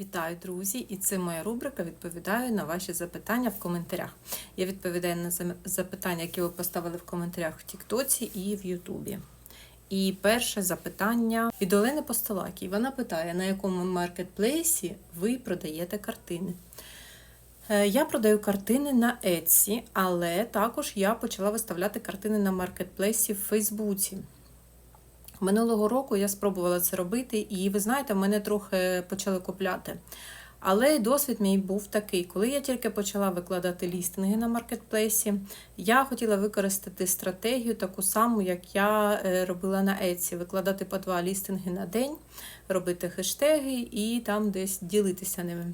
Вітаю, друзі! І це моя рубрика Відповідаю на ваші запитання в коментарях. Я відповідаю на запитання, які ви поставили в коментарях в Тіктоці і в Ютубі. І перше запитання від Олени Постолакі. Вона питає, на якому маркетплейсі ви продаєте картини. Е, Я продаю картини на Etsy, але також я почала виставляти картини на маркетплейсі в Фейсбуці. Минулого року я спробувала це робити, і ви знаєте, мене трохи почали купляти. Але досвід мій був такий, коли я тільки почала викладати лістинги на маркетплейсі, я хотіла використати стратегію таку саму, як я е, робила на Etsy, викладати по два лістинги на день, робити хештеги і там десь ділитися ними.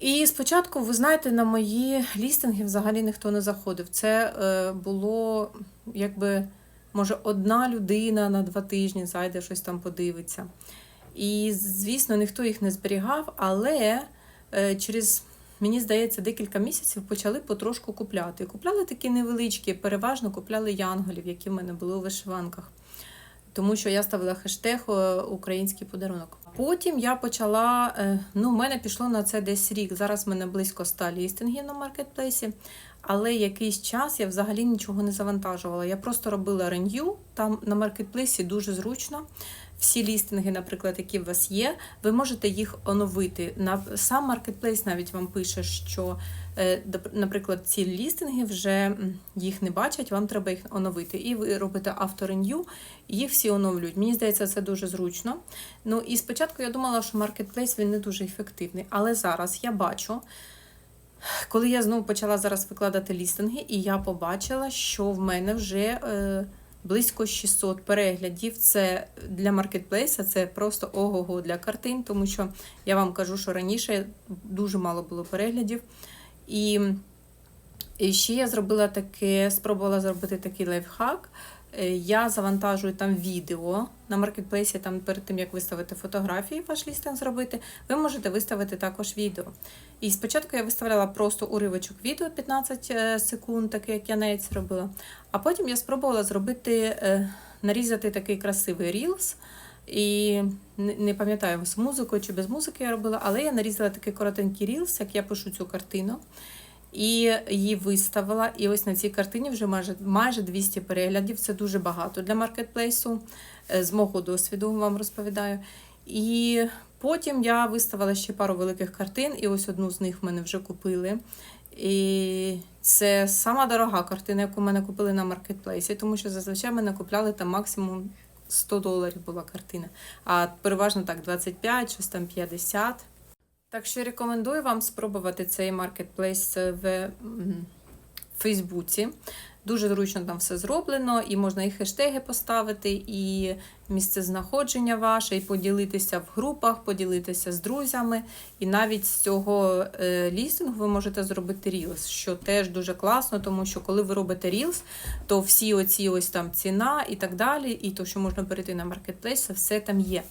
І спочатку, ви знаєте, на мої лістинги взагалі ніхто не заходив. Це е, було якби може одна людина на два тижні зайде щось там подивиться. І, звісно, ніхто їх не зберігав, але е, через, мені здається, декілька місяців почали потрошку купляти. Купляли такі невеличкі, переважно купляли янголів, які в мене були у вишиванках. Тому що я ставила хештег е, український подарунок. Потім я почала. е, Ну, в мене пішло на це десь рік. Зараз в мене близько 100 лістингів на маркетплейсі. Але якийсь час я взагалі нічого не завантажувала. Я просто робила ренью. Там на маркетплейсі дуже зручно. Всі лістинги, наприклад, які у вас є, ви можете їх оновити. Сам маркетплейс навіть вам пише, що, наприклад, ці лістинги вже їх не бачать, вам треба їх оновити. І ви робите авторенью, їх всі оновлюють. Мені здається, це дуже зручно. Ну і спочатку я думала, що маркетплейс він не дуже ефективний, але зараз я бачу. Коли я знову почала зараз викладати лістинги, і я побачила, що в мене вже е, близько 600 переглядів. Це для маркетплейса це просто ого-го для картин, тому що я вам кажу, що раніше дуже мало було переглядів. І, і ще я зробила таке, спробувала зробити такий лайфхак. Е, Я завантажую там відео на маркетплейсі, там перед тим як виставити фотографії, ваш лістинг зробити, ви можете виставити також відео. І спочатку я виставляла просто уривочок відео 15 е, секунд, таке як я навіть робила. А потім я спробувала зробити, е, нарізати такий красивий рілс. І не пам'ятаю, з музикою чи без музики я робила, але я нарізала такий коротенький рілс, як я пишу цю картину. І її виставила. І ось на цій картині вже майже, майже 200 переглядів. Це дуже багато для маркетплейсу. Е, З мого досвіду вам розповідаю. І потім я виставила ще пару великих картин, і ось одну з них в мене вже купили. І це сама дорога картина, яку мене купили на маркетплейсі, тому що зазвичай мене купляли там максимум 100 доларів була картина. А переважно так 25, щось там 50. Так що рекомендую вам спробувати цей маркетплейс в Фейсбуці. Дуже зручно там все зроблено, і можна і хештеги поставити, і місце знаходження ваше, і поділитися в групах, поділитися з друзями. І навіть з цього е, лістингу ви можете зробити рілс, що теж дуже класно, тому що коли ви робите рілс, то всі оці ось там ціна і так далі, і то, що можна перейти на маркетплейс, все там є.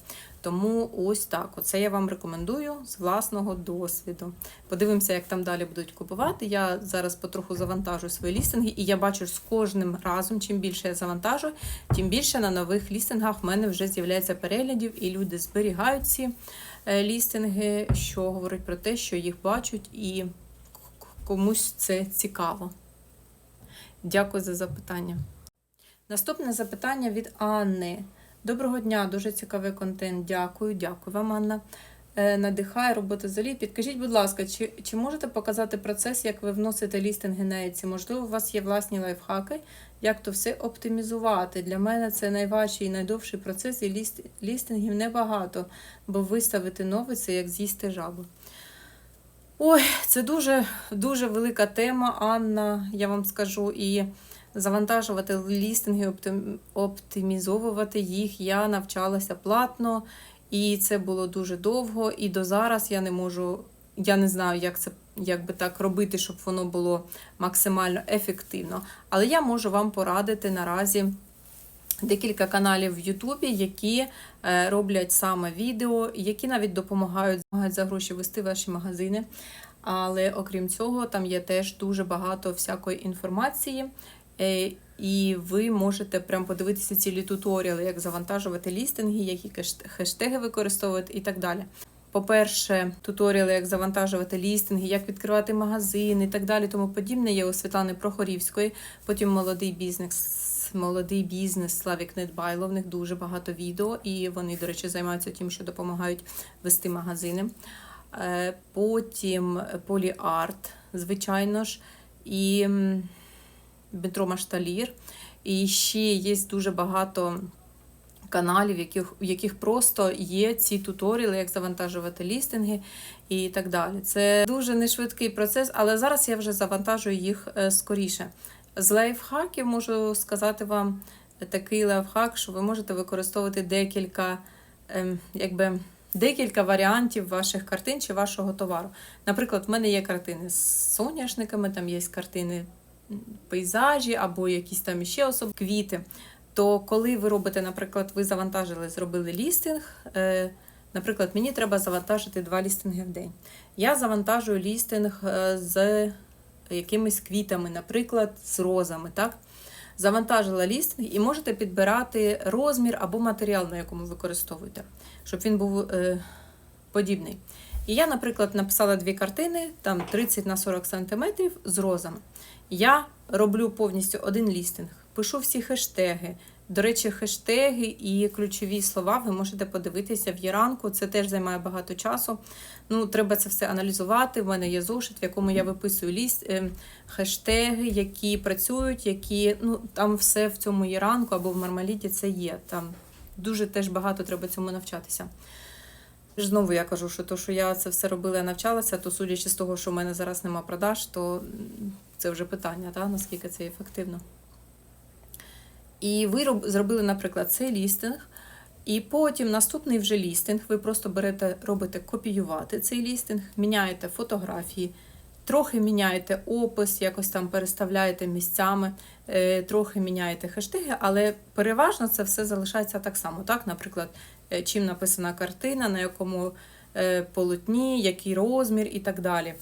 Тому ось так. Оце я вам рекомендую з власного досвіду. Подивимося, як там далі будуть купувати. Я зараз потроху завантажу свої лістинги, і я бачу, що з кожним разом, чим більше я завантажу, тим більше на нових лістингах в мене вже з'являється переглядів, і люди зберігають ці е, лістинги, що говорить про те, що їх бачать, і комусь це цікаво. Дякую за запитання. Наступне запитання від Анни. Доброго дня, дуже цікавий контент. Дякую, дякую вам, Анна. Е, Надихає робота залі. Підкажіть, будь ласка, чи, чи можете показати процес, як ви вносите лістинги на Etsy? Можливо, у вас є власні лайфхаки, як то все оптимізувати. Для мене це найважчий і найдовший процес, і ліст, лістингів небагато, бо виставити новий це як з'їсти жабу. Ой, це дуже дуже велика тема, Анна, я вам скажу. І завантажувати лістинги, оптимізовувати їх. Я навчалася платно, і це було дуже довго. І до зараз я не можу, я не знаю, як це як би так робити, щоб воно було максимально ефективно. Але я можу вам порадити наразі. Декілька каналів в Ютубі, які е, роблять саме відео, які навіть допомагають за гроші вести ваші магазини. Але окрім цього, там є теж дуже багато всякої інформації, і ви можете прям подивитися цілі туторіали, як завантажувати лістинги, які хештеги використовувати і так далі. По-перше, туторіали, як завантажувати лістинги, як відкривати магазини і так далі, тому подібне є у Світлани Прохорівської. Потім молодий бізнес. Молодий бізнес Славік Недбайло. В них дуже багато відео, і вони, до речі, займаються тим, що допомагають вести магазини. Е, Потім поліарт, звичайно ж, і Дмитро Машталір. І ще є дуже багато каналів, в яких, в яких просто є ці туторіали, як завантажувати лістинги і так далі. Це дуже нешвидкий процес, але зараз я вже завантажую їх е, скоріше. З лайфхаків можу сказати вам такий лайфхак, що ви можете використовувати декілька, ем, якби, декілька варіантів ваших картин чи вашого товару. Наприклад, в мене є картини з соняшниками, там є картини пейзажі або якісь там ще особи квіти. То коли ви робите, наприклад, ви завантажили, зробили лістинг. Е, наприклад, мені треба завантажити два лістинги в день. Я завантажую лістинг е, з якимись квітами, наприклад, з розами. Так? Завантажила лістинг і можете підбирати розмір або матеріал, на якому використовуєте, щоб він був е, подібний. І я, наприклад, написала дві картини, там 30 на 40 см з розами. Я роблю повністю один лістинг, пишу всі хештеги. До речі, хештеги і ключові слова ви можете подивитися в Єранку. Це теж займає багато часу. Ну, треба це все аналізувати. В мене є зошит, в якому я виписую ліст, е, хештеги, які працюють, які ну там все в цьому Єранку або в Мармаліті це є. Там дуже теж багато треба цьому навчатися. Знову я кажу, що то, що я це все робила навчалася, то судячи з того, що в мене зараз нема продаж, то це вже питання, та, наскільки це ефективно. І ви роб- зробили, наприклад, цей лістинг, і потім наступний вже лістинг, ви просто берете, робите копіювати цей лістинг, міняєте фотографії, трохи міняєте опис, якось там переставляєте місцями, е, трохи міняєте хештеги, але переважно це все залишається так само. Так, наприклад, чим написана картина, на якому е, полотні, який розмір і так далі.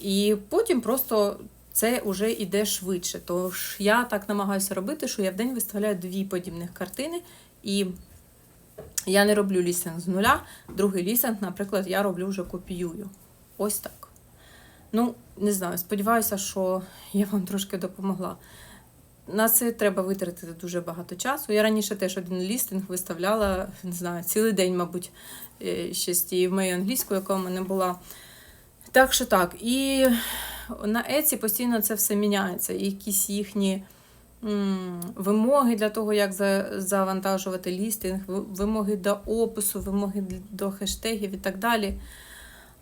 І потім просто це вже йде швидше. Тож я так намагаюся робити, що я в день виставляю дві подібних картини, і я не роблю лістинг з нуля. Другий лістинг, наприклад, я роблю вже копіюю. Ось так. Ну, не знаю, сподіваюся, що я вам трошки допомогла. На це треба витратити дуже багато часу. Я раніше теж один лістинг виставляла, не знаю, цілий день, мабуть, е, ще з тією моєю англійською, яка в мене була. Так що так. І на Еці постійно це все міняється. Якісь їхні вимоги для того, як за, завантажувати лістинг, вимоги до опису, вимоги до хештегів і так далі.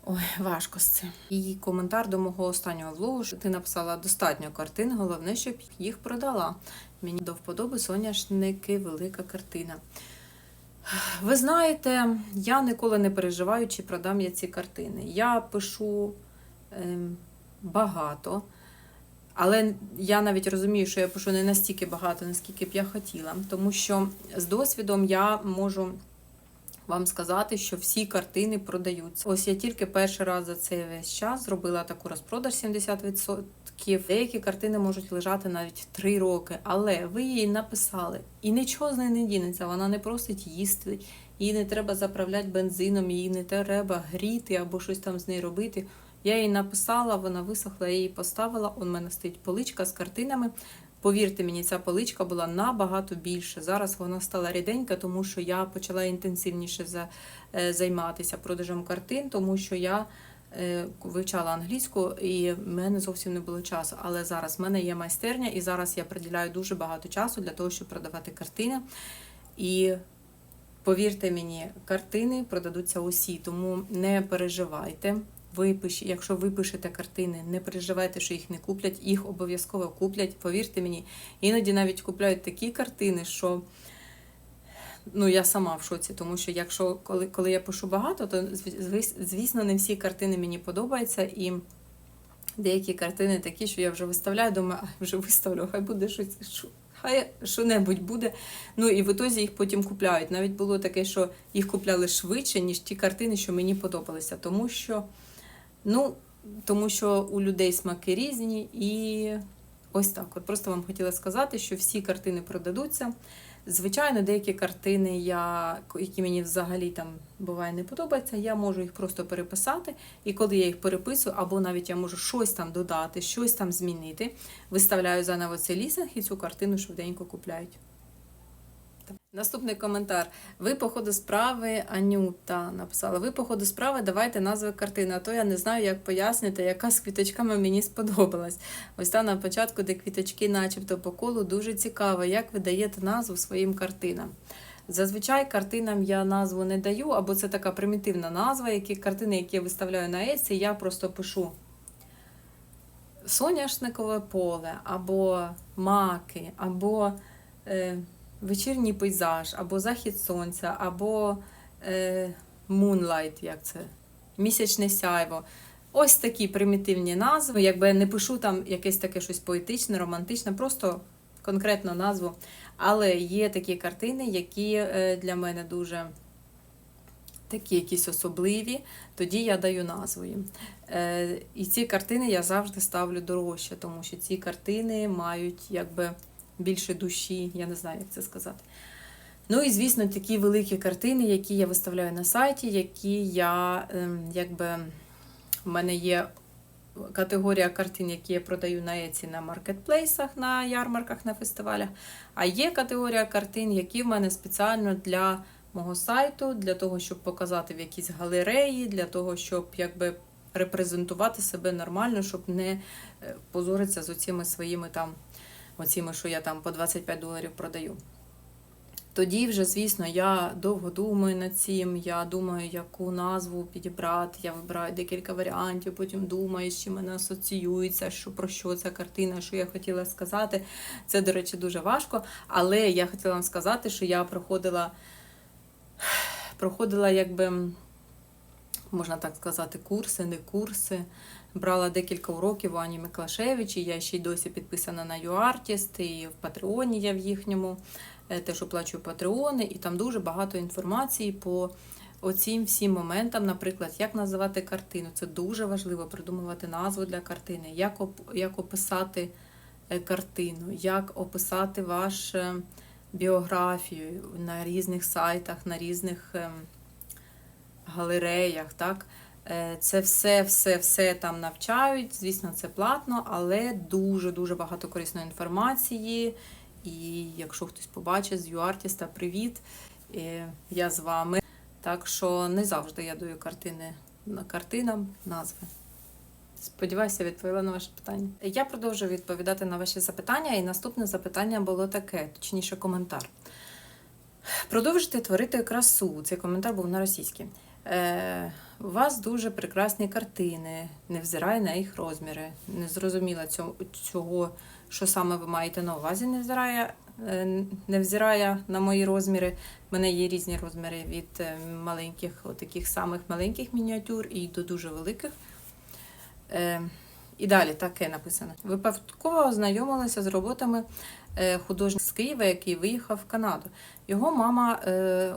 Ой, важко з цим. І коментар до мого останнього влогу, що ти написала достатньо картин, головне, щоб їх продала. Мені до вподоби соняшники, велика картина. Ви знаєте, я ніколи не переживаю, чи продам я ці картини. Я пишу ем, багато, але я навіть розумію, що я пишу не настільки багато, наскільки б я хотіла. Тому що з досвідом я можу вам сказати, що всі картини продаються. Ось я тільки перший раз за цей весь час зробила таку розпродаж 70%. Деякі картини можуть лежати навіть 3 роки, але ви її написали, і нічого з неї не дінеться. Вона не просить їсти, її не треба заправляти бензином, її не треба гріти або щось там з нею робити. Я її написала, вона висохла, я її поставила. У мене стоїть поличка з картинами. Повірте мені, ця поличка була набагато більше. Зараз вона стала ріденька, тому що я почала інтенсивніше е, займатися продажем картин, тому що я е, вивчала англійську і в мене зовсім не було часу. Але зараз в мене є майстерня, і зараз я приділяю дуже багато часу для того, щоб продавати картини. І повірте мені, картини продадуться усі, тому не переживайте. Ви якщо ви пишете картини, не переживайте, що їх не куплять, їх обов'язково куплять. Повірте мені, іноді навіть купляють такі картини, що ну я сама в шоці, тому що якщо коли, коли я пишу багато, то звісно не всі картини мені подобаються і. Деякі картини такі, що я вже виставляю, думаю, а вже виставлю, хай буде щось, хай що-небудь буде. Ну і в ітозі їх потім купляють. Навіть було таке, що їх купляли швидше, ніж ті картини, що мені подобалися. Тому що, ну, тому що у людей смаки різні, і ось так. От просто вам хотіла сказати, що всі картини продадуться. Звичайно, деякі картини, я, які мені взагалі там буває не подобаються, я можу їх просто переписати. І коли я їх переписую, або навіть я можу щось там додати, щось там змінити, виставляю заново цей лісинг і цю картину швиденько купляють. Наступний коментар. Ви по ходу справи Анюта написала. Ви по ходу справи давайте назви картини, а то я не знаю, як пояснити, яка з квіточками мені сподобалась. Ось та на початку, де квіточки, начебто по колу, дуже цікаво, як ви даєте назву своїм картинам. Зазвичай картинам я назву не даю, або це така примітивна назва, які картини, які я виставляю на Etsy, я просто пишу соняшникове поле, або маки, або. Е, вечірній пейзаж, або захід сонця, або е, moonlight, як це? Місячне сяйво. Ось такі примітивні назви. Якби я не пишу там якесь таке щось поетичне, романтичне, просто конкретну назву. Але є такі картини, які е, для мене дуже такі якісь особливі, тоді я даю назву їм. Е, і ці картини я завжди ставлю дорожче, тому що ці картини мають якби більше душі, я не знаю, як це сказати. Ну і, звісно, такі великі картини, які я виставляю на сайті, які я, ем, якби, в мене є категорія картин, які я продаю на Еці на маркетплейсах, на ярмарках, на фестивалях. А є категорія картин, які в мене спеціально для мого сайту, для того, щоб показати в якісь галереї, для того, щоб якби репрезентувати себе нормально, щоб не е, позоритися з оціми своїми там оціми, що я там по 25 доларів продаю. Тоді вже, звісно, я довго думаю над цим, я думаю, яку назву підібрати. Я вибираю декілька варіантів, потім думаю, з чим мене асоціюється, що про що ця картина, що я хотіла сказати. Це, до речі, дуже важко. Але я хотіла вам сказати, що я проходила, проходила, якби, можна так сказати, курси, не курси. Брала декілька уроків у Ані Миклашевич, і я ще й досі підписана на YouArtist, і в Патреоні я в їхньому е, теж оплачую Патреони, і там дуже багато інформації по оцім всім моментам, наприклад, як називати картину. Це дуже важливо придумувати назву для картини, як оп як описати е, картину, як описати вашу біографію на різних сайтах, на різних ем, галереях. так? Е, це все, все, все там навчають. Звісно, це платно, але дуже-дуже багато корисної інформації. І якщо хтось побачить з юартіста, привіт! Е, я з вами. Так що не завжди я даю картини картинам назви. Сподіваюся, відповіла на ваше питання. Я продовжую відповідати на ваші запитання, і наступне запитання було таке, точніше, коментар. Продовжити творити красу. Цей коментар був на російській. Е, у вас дуже прекрасні картини, невзирає на їх розміри. Не зрозуміла цього, що саме ви маєте на увазі, невзирає, е, невзирає на мої розміри. У мене є різні розміри від е, маленьких, таких самих маленьких мініатюр і до дуже великих. І далі таке написано. Випадково ознайомилася з роботами художника з Києва, який виїхав в Канаду. Його мама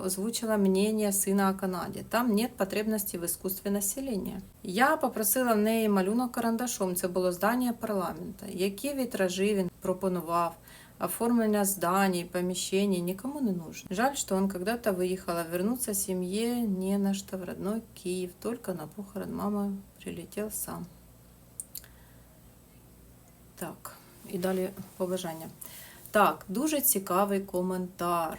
озвучила мнення сина о Канаді. Там нет потребності в іскусстві населення. Я попросила в неї малюнок карандашом. Це було здання парламенту. Які вітражі він пропонував. Оформлення зданий, помещений никому не нужно. Жаль, что он когда-то выехал, а вернуться семье не на что в родной Киев. Только на похорон мамы прилетел сам. Так, і далі побажання. Так, дуже цікавий коментар.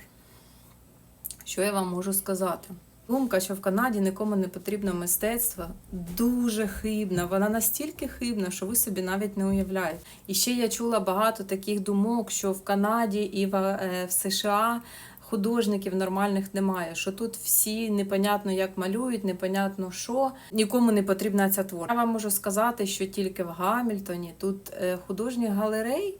Що я вам можу сказати? Думка, що в Канаді нікому не потрібно мистецтво, дуже хибна. Вона настільки хибна, що ви собі навіть не уявляєте. І ще я чула багато таких думок, що в Канаді і в, е, США художників нормальних немає. Що тут всі непонятно як малюють, непонятно що. Нікому не потрібна ця творчість. Я вам можу сказати, що тільки в Гамільтоні тут е, художніх галерей.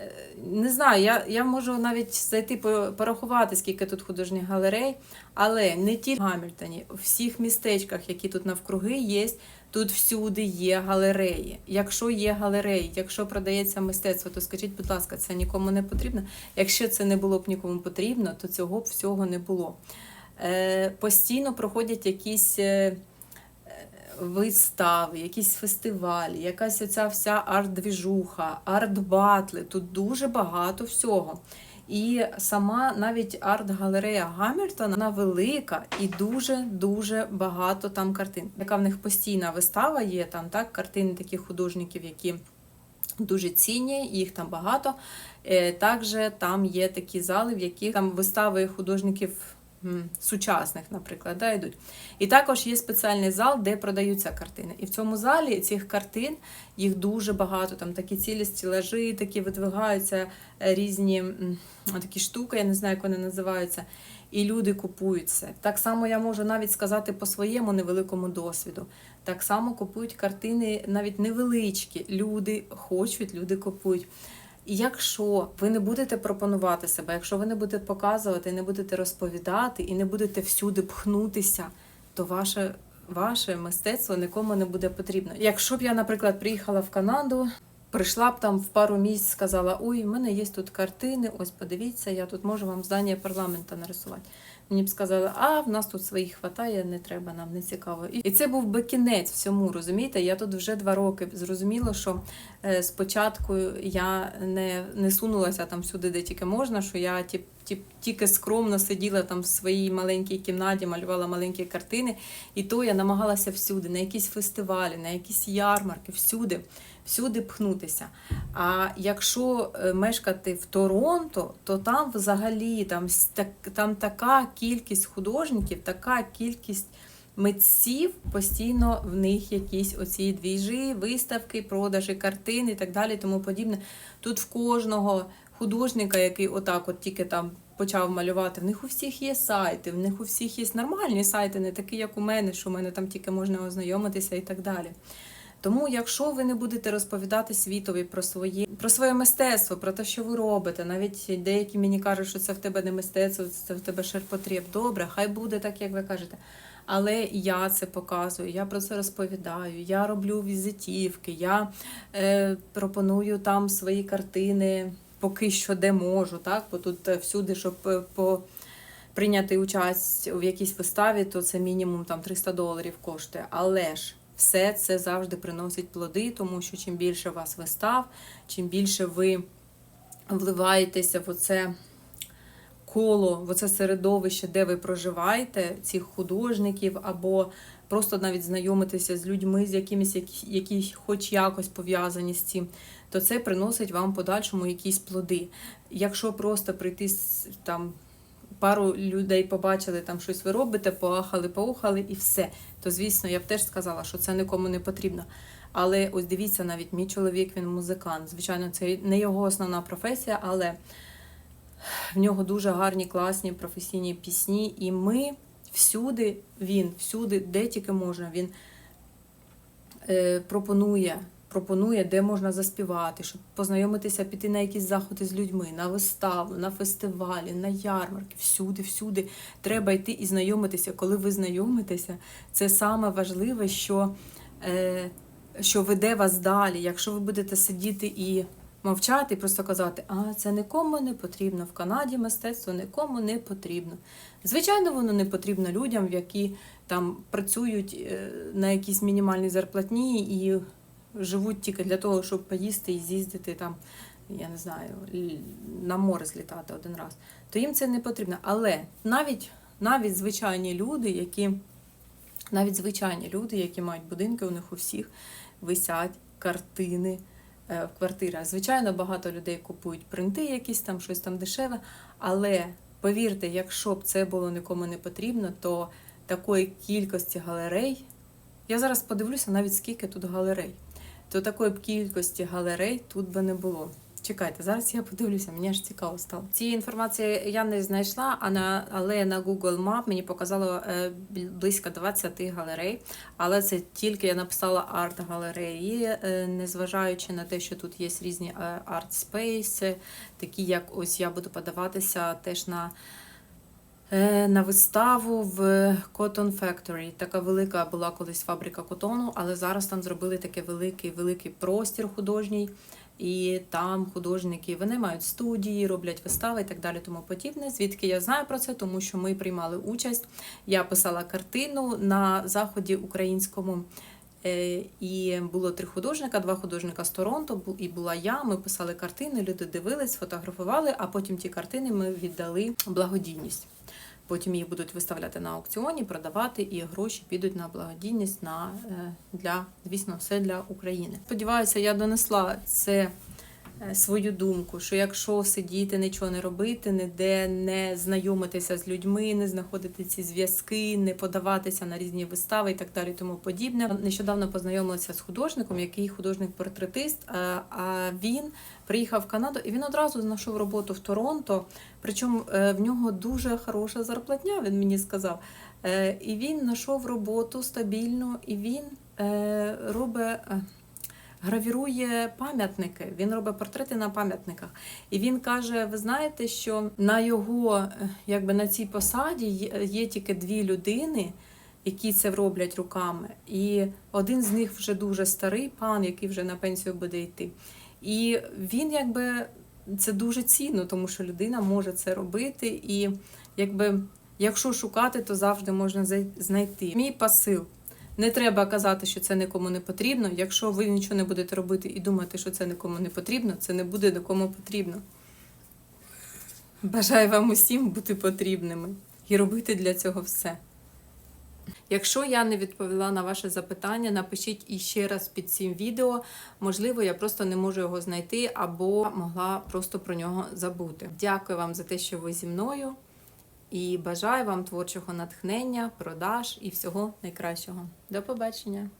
Е, не знаю, я я можу навіть зайти порахувати, скільки тут художніх галерей, але не тільки в Гамільтоні, у всіх містечках, які тут навкруги є, тут всюди є галереї. Якщо є галереї, якщо продається мистецтво, то скажіть, будь ласка, це нікому не потрібно. Якщо це не було б нікому потрібно, то цього б всього не було. Е, Постійно проходять якісь. Вистави, якісь фестивалі, якась оця вся арт-двіжуха, арт-батли. Тут дуже багато всього. І сама навіть арт-галерея Гамільтона вона велика і дуже-дуже багато там картин. Яка в них постійна вистава є, там так, картини таких художників, які дуже цінні, їх там багато. Е, Також там є такі зали, в яких там вистави художників сучасних, наприклад, да, йдуть. І також є спеціальний зал, де продаються картини. І в цьому залі цих картин їх дуже багато. Там такі цілі стілажі, такі видвигаються е, різні такі штуки, я не знаю, як вони називаються. І люди купують це. Так само я можу навіть сказати по своєму невеликому досвіду. Так само купують картини навіть невеличкі. Люди хочуть, люди купують. Якщо ви не будете пропонувати себе, якщо ви не будете показувати, не будете розповідати і не будете всюди пхнутися, то ваше, ваше мистецтво нікому не буде потрібно. Якщо б я, наприклад, приїхала в Канаду, прийшла б там в пару місць, сказала: Ой, в мене є тут картини, ось подивіться, я тут можу вам здання парламента нарисувати. Мені б сказали, а в нас тут своїх хватає, не треба, нам не цікаво. І це був би кінець всьому, розумієте? Я тут вже два роки зрозуміла, що е, спочатку я не, не сунулася там сюди, де тільки можна, що я тіп, тіп, тільки скромно сиділа там в своїй маленькій кімнаті, малювала маленькі картини. І то я намагалася всюди, на якісь фестивалі, на якісь ярмарки, всюди. Всюди пхнутися. А якщо е, мешкати в Торонто, то там взагалі там, там така кількість художників, така кількість митців, постійно в них якісь оці двіжі, виставки, продажі картин і так далі, тому подібне. Тут в кожного художника, який отак от тільки там почав малювати, в них у всіх є сайти, в них у всіх є нормальні сайти, не такі, як у мене, що в мене там тільки можна ознайомитися і так далі. Тому, якщо ви не будете розповідати світові про своє про своє мистецтво, про те, що ви робите, навіть деякі мені кажуть, що це в тебе не мистецтво, це в тебе ширпотреб. Добре, хай буде так, як ви кажете. Але я це показую, я про це розповідаю, я роблю візитівки, я е, пропоную там свої картини поки що де можу, так? Бо тут е, всюди, щоб е, по прийняти участь в якійсь виставі, то це мінімум там 300 доларів коштує. Але ж все це завжди приносить плоди, тому що чим більше вас вистав, чим більше ви вливаєтеся в оце коло, в оце середовище, де ви проживаєте, цих художників, або просто навіть знайомитися з людьми, з якимись, які, хоч якось пов'язані з цим, то це приносить вам подальшому якісь плоди. Якщо просто прийти там. Пару людей побачили, там щось ви робите, поахали, поухали і все. То, звісно, я б теж сказала, що це нікому не потрібно. Але ось дивіться, навіть мій чоловік, він музикант. Звичайно, це не його основна професія, але в нього дуже гарні, класні професійні пісні. І ми всюди, він, всюди, де тільки можна, він е, пропонує, пропонує, де можна заспівати, щоб познайомитися, піти на якісь заходи з людьми, на виставу, на фестивалі, на ярмарки, всюди, всюди треба йти і знайомитися. Коли ви знайомитеся, це саме важливе, що, е, що веде вас далі. Якщо ви будете сидіти і мовчати, і просто казати, а це нікому не потрібно. В Канаді мистецтво нікому не потрібно. Звичайно, воно не потрібно людям, які там працюють е, на якійсь мінімальній зарплатні і живуть тільки для того, щоб поїсти і з'їздити там, я не знаю, на море злітати один раз. То їм це не потрібно. Але навіть, навіть звичайні люди, які навіть звичайні люди, які мають будинки, у них у всіх висять картини е, в квартирах. Звичайно, багато людей купують принти, якісь там щось там дешеве. Але повірте, якщо б це було нікому не потрібно, то такої кількості галерей. Я зараз подивлюся навіть скільки тут галерей. То такої б кількості галерей тут би не було. Чекайте, зараз я подивлюся, мені аж цікаво стало. Цієї інформації я не знайшла, а на, але на Google Map мені показало е, близько 20 галерей. Але це тільки я написала арт-галереї, е, незважаючи на те, що тут є різні арт-спейси, такі як ось я буду подаватися теж на. Е, На виставу в Cotton Factory. Така велика була колись фабрика котону, але зараз там зробили такий великий великий простір художній. І там художники вони мають студії, роблять вистави і так далі, тому подібне. Звідки я знаю про це, тому що ми приймали участь. Я писала картину на заході українському Е, І було три художника, два художника з Торонто, і була я. Ми писали картини, люди дивились, фотографували, а потім ті картини ми віддали благодійність. Потім їх будуть виставляти на аукціоні, продавати, і гроші підуть на благодійність на е, для, звісно, все для України. Сподіваюся, я донесла це свою думку, що якщо сидіти, нічого не робити, ніде не знайомитися з людьми, не знаходити ці зв'язки, не подаватися на різні вистави і так далі, тому подібне. Нещодавно познайомилася з художником, який художник-портретист. е, А він приїхав в Канаду і він одразу знайшов роботу в Торонто. Причому е, в нього дуже хороша зарплатня, він мені сказав. Е, І він знайшов роботу стабільну, і він е, робить. Гравірує пам'ятники, він робить портрети на пам'ятниках. І він каже: ви знаєте, що на його, е, якби на цій посаді є тільки дві людини, які це роблять руками. І один з них вже дуже старий пан, який вже на пенсію буде йти. І він якби це дуже цінно, тому що людина може це робити, і якби якщо шукати, то завжди можна знайти. Мій посил. Не треба казати, що це нікому не потрібно. Якщо ви нічого не будете робити і думати, що це нікому не потрібно, це не буде нікому потрібно. Бажаю вам усім бути потрібними і робити для цього все. Якщо я не відповіла на ваше запитання, напишіть іще раз під цим відео. Можливо, я просто не можу його знайти або могла просто про нього забути. Дякую вам за те, що ви зі мною, і бажаю вам творчого натхнення, продаж і всього найкращого. До побачення!